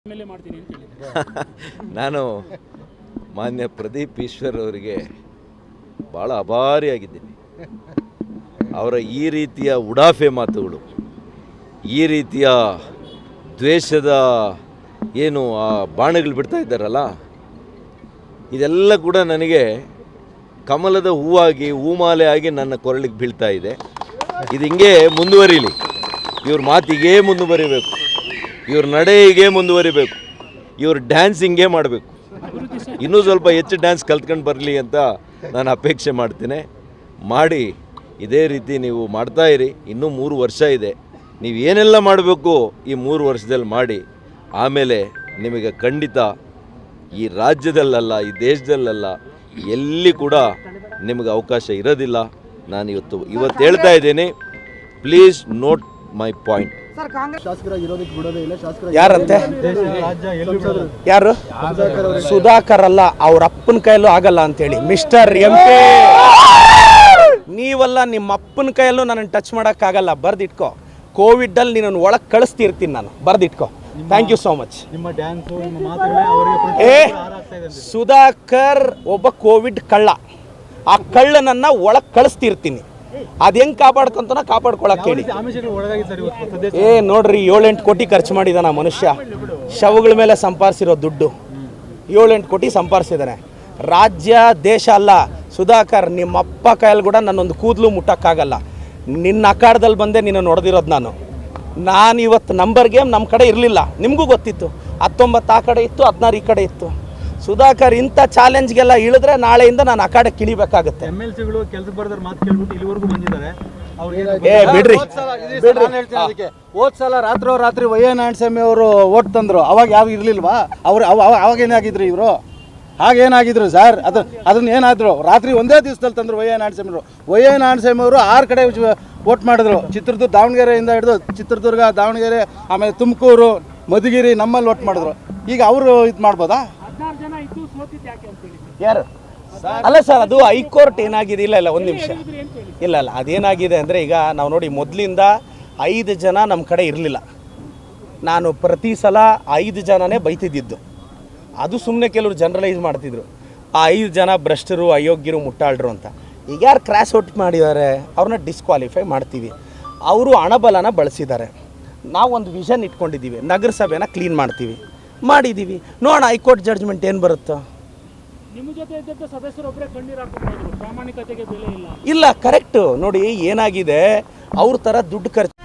ನಾನು ಮಾನ್ಯ ಪ್ರದೀಪ್ ಈಶ್ವರ್ ಅವರಿಗೆ ಭಾಳ ಅಭಾರಿಯಾಗಿದ್ದೀನಿ. ಅವರ ಈ ರೀತಿಯ ಉಡಾಫೆ ಮಾತುಗಳು, ಈ ರೀತಿಯ ದ್ವೇಷದ ಏನು ಆ ಬಾಣಗಳು ಬಿಡ್ತಾ ಇದ್ದಾರಲ್ಲ, ಇದೆಲ್ಲ ಕೂಡ ನನಗೆ ಕಮಲದ ಹೂವಾಗಿ, ಹೂಮಾಲೆ ಆಗಿ ನನ್ನ ಕೊರಳಿಗೆ ಬೀಳ್ತಾ ಇದೆ. ಇದು ಹಿಂಗೆ ಮುಂದುವರಿಲಿ. ಇವ್ರ ಮಾತಿಗೆ ಮುಂದುವರಿಬೇಕು. ಇವ್ರ ನಡೆ ಮುಂದುವರಿಬೇಕು. ಇವ್ರ ಡ್ಯಾನ್ಸ್ ಹಿಂಗೆ ಮಾಡಬೇಕು. ಇನ್ನೂ ಸ್ವಲ್ಪ ಹೆಚ್ಚು ಡ್ಯಾನ್ಸ್ ಕಲ್ತ್ಕೊಂಡು ಬರಲಿ ಅಂತ ನಾನು ಅಪೇಕ್ಷೆ ಮಾಡ್ತೇನೆ. ಮಾಡಿ, ಇದೇ ರೀತಿ ನೀವು ಮಾಡ್ತಾ ಇರಿ. ಇನ್ನೂ ಮೂರು ವರ್ಷ ಇದೆ. ನೀವು ಏನೆಲ್ಲ ಮಾಡಬೇಕು ಈ ಮೂರು ವರ್ಷದಲ್ಲಿ ಮಾಡಿ. ಆಮೇಲೆ ನಿಮಗೆ ಖಂಡಿತ ಈ ರಾಜ್ಯದಲ್ಲಲ್ಲ, ಈ ದೇಶದಲ್ಲಲ್ಲ ಎಲ್ಲಿ ಕೂಡ ನಿಮಗೆ ಅವಕಾಶ ಇರೋದಿಲ್ಲ. ನಾನು ಇವತ್ತು ಇವತ್ತು ಹೇಳ್ತಾ ಇದ್ದೀನಿ. ಪ್ಲೀಸ್ ನೋಟ್ ಮೈ ಪಾಯಿಂಟ್ ಶಾಸಕರಾಗಿ ಇರೋದಕ್ಕೆ ಬಿಡೋದೇ ಇಲ್ಲ. ಶಾಸಕರ ಯಾರಂತೆ? ಯಾರು? ಸುಧಾಕರ್ ಅಲ್ಲ ಅವ್ರ ಅಪ್ಪನ ಕೈಯಲ್ಲೂ ಆಗಲ್ಲ ಅಂತೇಳಿ. Mister M P. ನೀವಲ್ಲ ನಿಮ್ಮ ಅಪ್ಪನ ಕೈಯಲ್ಲೂ ನನ್ನ ಟಚ್ ಮಾಡೋಕ್ಕಾಗಲ್ಲ. ಬರ್ದಿಟ್ಕೋ. ಕೋವಿಡಲ್ಲಿ ನಿನ್ನನ್ನು ಒಳಗೆ ಕಳಿಸ್ತಿರ್ತೀನಿ ನಾನು. ಬರ್ದಿಟ್ಕೋ. ಥ್ಯಾಂಕ್ ಯು ಸೋ ಮಚ್ ನಿಮ್ಮ ಡ್ಯಾನ್ಸು ನಿಮ್ಮ ಮಾತುಗಳೇ ಅವರಿಗೆ ಏ ಸುಧಾಕರ್ ಒಬ್ಬ ಕೋವಿಡ್ ಕಳ್ಳ. ಆ ಕಳ್ಳನನ್ನ ಒಳಗೆ ಕಳಿಸ್ತಿರ್ತೀನಿ. ಅದು ಹೆಂಗ್ ಕಾಪಾಡ್ಕೊಂತ ಕಾಪಾಡ್ಕೊಳಕ್ ಹೇಳಿ. ಏ ನೋಡ್ರಿ ಏಳೆಂಟು ಕೋಟಿ ಖರ್ಚು ಮಾಡಿದಾನ ಮನುಷ್ಯ. ಶವಗಳ ಮೇಲೆ ಸಂಪಾದಿಸಿರೋ ದುಡ್ಡು. ಏಳೆಂಟು ಕೋಟಿ ಸಂಪಾದಿಸಿದಾನೆ ರಾಜ್ಯ ದೇಶ ಅಲ್ಲ. ಸುಧಾಕರ್ ನಿಮ್ಮ ಅಪ್ಪ ಕೈಯಲ್ಲಿ ಕೂಡ ನನ್ನೊಂದು ಕೂದಲು ಮುಟ್ಟಕ್ಕಾಗಲ್ಲ. ನಿನ್ನ ಅಖಾಡದಲ್ಲಿ ಬಂದೆ ನಿನ್ನ ನೋಡ್ದಿರೋದು ನಾನು. ನಾನು ಇವತ್ತು ನಂಬರ್ ಗೇಮ್ ನಮ್ಮ ಕಡೆ ಇರಲಿಲ್ಲ. ನಿಮಗೂ ಗೊತ್ತಿತ್ತು. ಹತ್ತೊಂಬತ್ತು ಆ ಕಡೆ ಇತ್ತು ಹದಿನಾರು ಈ ಕಡೆ ಇತ್ತು. ಸುಧಾಕರ್ ಇಂಥ ಚಾಲೆಂಜ್ಗೆಲ್ಲ ಇಳಿದ್ರೆ ನಾಳೆಯಿಂದ ನಾನು ಅಖಾಡಕ್ಕೆ ಕಿಳಿಬೇಕಾಗುತ್ತೆ. ಎಂ ಎಲ್ ಸಿಗಳು ಕೆಲಸ ಬರ್ದವ್ರ ಮಾತು ಕೇಳ್ಬಿಟ್ಟು ಇಲ್ಲಿವರೆಗೂ ಬಂದಿದ್ದಾರೆ. ಅವ್ರಿಗೆ ಏ ಬಿಡ್ರಿ. ಹೋದ್ ಸಲ ರಾತ್ರೋ ರಾತ್ರಿ ವೈ ಎನ್ ಸ್ವಾಮಿ ಅವರು ಓಟ್ ತಂದ್ರು. ಅವಾಗ ಯಾವ ಇರ್ಲಿಲ್ವಾ? ಅವ್ರು ಅವ ಅವ- ಅವಾಗ ಏನಾಗಿದ್ರು ಇವರು? ಹಾಗೇನಾಗಿದ್ರು ಸರ್? ಅದು ಅದನ್ನ ಏನಾದ್ರು? ರಾತ್ರಿ ಒಂದೇ ದಿವಸದಲ್ಲಿ ತಂದ್ರು ವೈ ಎನ್ ಸ್ವಾಮಿ ಅವರು. ವೈ ಎನ್ ಸ್ವಾಮಿ ಅವರು ಆರು ಕಡೆ ಓಟ್ ಮಾಡಿದ್ರು. ಚಿತ್ರದುರ್ಗ ದಾವಣಗೆರೆಯಿಂದ ಹಿಡಿದು ಚಿತ್ರದುರ್ಗ ದಾವಣಗೆರೆ ಆಮೇಲೆ ತುಮಕೂರು ಮಧುಗಿರಿ ನಮ್ಮಲ್ಲಿ ಓಟ್ ಮಾಡಿದ್ರು. ಈಗ ಅವರು ಇದು ಮಾಡ್ಬೋದಾ ಹದಿನಾರು ಜನ ಇದ್ದು ಸೋತಿದ್ದು ಯಾಕೆ ಅಂತ ಹೇಳಿ ಯಾರು? ಅಲ್ಲ ಸರ್, ಅದು ಹೈಕೋರ್ಟ್ ಏನಾಗಿದೆ? ಇಲ್ಲ ಇಲ್ಲ, ಒಂದು ನಿಮಿಷ. ಇಲ್ಲ ಇಲ್ಲ, ಅದೇನಾಗಿದೆ ಅಂದರೆ ಈಗ ನಾವು ನೋಡಿ ಮೊದಲಿಂದ ಐದು ಜನ ನಮ್ಮ ಕಡೆ ಇರಲಿಲ್ಲ. ನಾನು ಪ್ರತಿ ಸಲ ಐದು ಜನನೇ ಬೈತಿದ್ದಿದ್ದು. ಅದು ಸುಮ್ಮನೆ ಕೆಲವರು ಜನರಲೈಸ್ ಮಾಡ್ತಿದ್ರು. ಆ ಐದು ಜನ ಭ್ರಷ್ಟರು, ಅಯೋಗ್ಯರು, ಮುಟ್ಟಾಳ್ರು ಅಂತ. ಈಗ ಯಾರು ಕ್ರ್ಯಾಶ್ ಔಟ್ ಮಾಡಿದ್ದಾರೆ? ಅವ್ರನ್ನ ಡಿಸ್ಕ್ವಾಲಿಫೈ ಮಾಡ್ತೀವಿ. ಅವರು ಹಣಬಲನ ಬಳಸಿದ್ದಾರೆ. ನಾವು ಒಂದು ವಿಷನ್ ಇಟ್ಕೊಂಡಿದ್ದೀವಿ. ನಗರಸಭೆನ ಕ್ಲೀನ್ ಮಾಡ್ತೀವಿ. ಮಾಡಿದ್ದೀವಿ. ನೋಡೋಣ ಹೈಕೋರ್ಟ್ ಜಡ್ಜ್ಮೆಂಟ್ ಏನು ಬರುತ್ತೋ? ನಿಮ್ಮ ಜೊತೆ ಇದ್ದಂಥ ಸದಸ್ಯರೊಬ್ಬರೇ ಕಣ್ಣೀರು ಹಾಕೊಂಡು ಪ್ರಾಮಾಣಿಕತೆಗೆ ಬೆಲೆ ಇಲ್ಲ. ಇಲ್ಲ ಕರೆಕ್ಟು ನೋಡಿ ಏನಾಗಿದೆ? ಅವ್ರ ತರ ದುಡ್ಡು ಖರ್ಚು